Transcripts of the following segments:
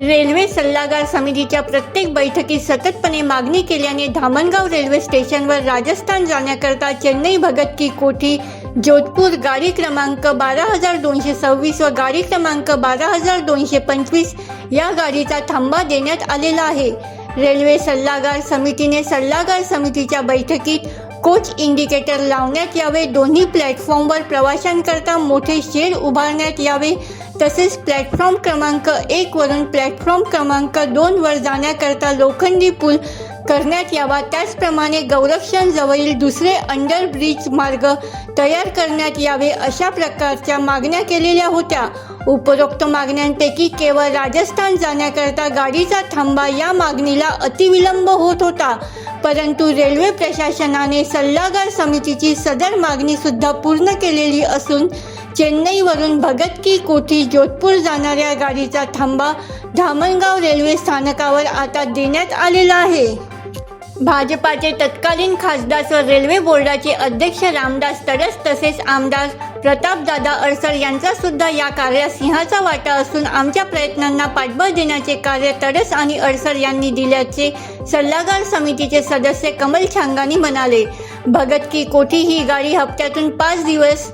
Railway सल्लागार समितीच्या प्रत्येक बैठकीत सततपणे मागणी केल्याने धामणगाव रेल्वे स्टेशनवर राजस्थान जाण्याकरता चेन्नई भगत की कोठी जोधपूर गाडी क्रमांक बारा हजार दोनशे सव्वीस व गाडी क्रमांक बारा हजार दोनशे पंचवीस या गाडीचा थांबा देण्यात आलेला आहे. रेल्वे सल्लागार समितीने सल्लागार समितीच्या बैठकीत कोच इंडिकेटर लावण्यात यावे दोन्ही प्लॅटफॉर्मवर प्रवाशांकरता मोठे शेड उभारण्यात यावे तसेच प्लॅटफॉर्म क्रमांक एक वरून प्लॅटफॉर्म क्रमांक दोन वर जाण्याकरता लोखंडी पूल करण्यात यावा. त्याचप्रमाणे गौरक्षण जवळील दुसरे अंडर ब्रिज मार्ग तयार करण्यात यावे अशा प्रकारच्या मागण्या केलेल्या होत्या. उपरोक्त मागण्यांपैकी केवळ राजस्थान जाण्याकरता गाडीचा थांबा या मागणीला अतिविलंब होत होता. परंतु रेल्वे प्रशासनाने सल्लागार समितीची सदर मागणी सुद्धा पूर्ण केलेली असून चेन्नईवरून भगत की कोठी जोधपूर जाणाऱ्या गाडीचा थांबा धामणगाव रेल्वे स्थानकावर आता देण्यात आलेला आहे. भाजपाचे तत्कालीन खासदार व रेल्वे बोर्डाचे अध्यक्ष रामदास तडस तसेच आमदार प्रतापदादा अडसर यांचा सुद्धा या कार्यात सिंहाचा वाटा असून आमच्या प्रयत्नांना पाठबळ देण्याचे कार्य तडस आणि अडसर यांनी दिल्याचे सल्लागार समितीचे सदस्य कमल छांगानी म्हणाले. भगत की कोठी ही गाडी हप्त्यातून पाच दिवस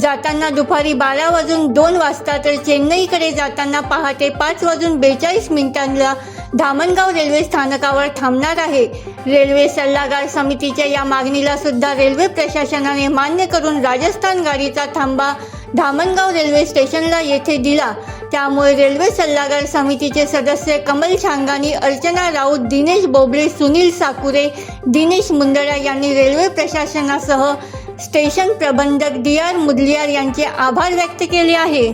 जाताना दुपारी बारा वाजून दोन वाजता तर चेन्नईकडे जाताना पहाटे पाच वाजून बेचाळीस मिनिटांना धामणगाव रेल्वे स्थानकावर थांबणार आहे. रेल्वे सल्लागार समितीच्या या मागणीला सुद्धा रेल्वे प्रशासनाने मान्य करून राजस्थान गाडीचा थांबा धामणगाव रेल्वे स्टेशनला येथे दिला. त्यामुळे रेल्वे सल्लागार समितीचे सदस्य कमल छांगानी अर्चना राऊत दिनेश बोबडे सुनील साकुरे दिनेश मुंदडा यांनी रेल्वे प्रशासनासह स्टेशन प्रबंधक डी आर मुदलियार यांचे आभार व्यक्त केले आहे.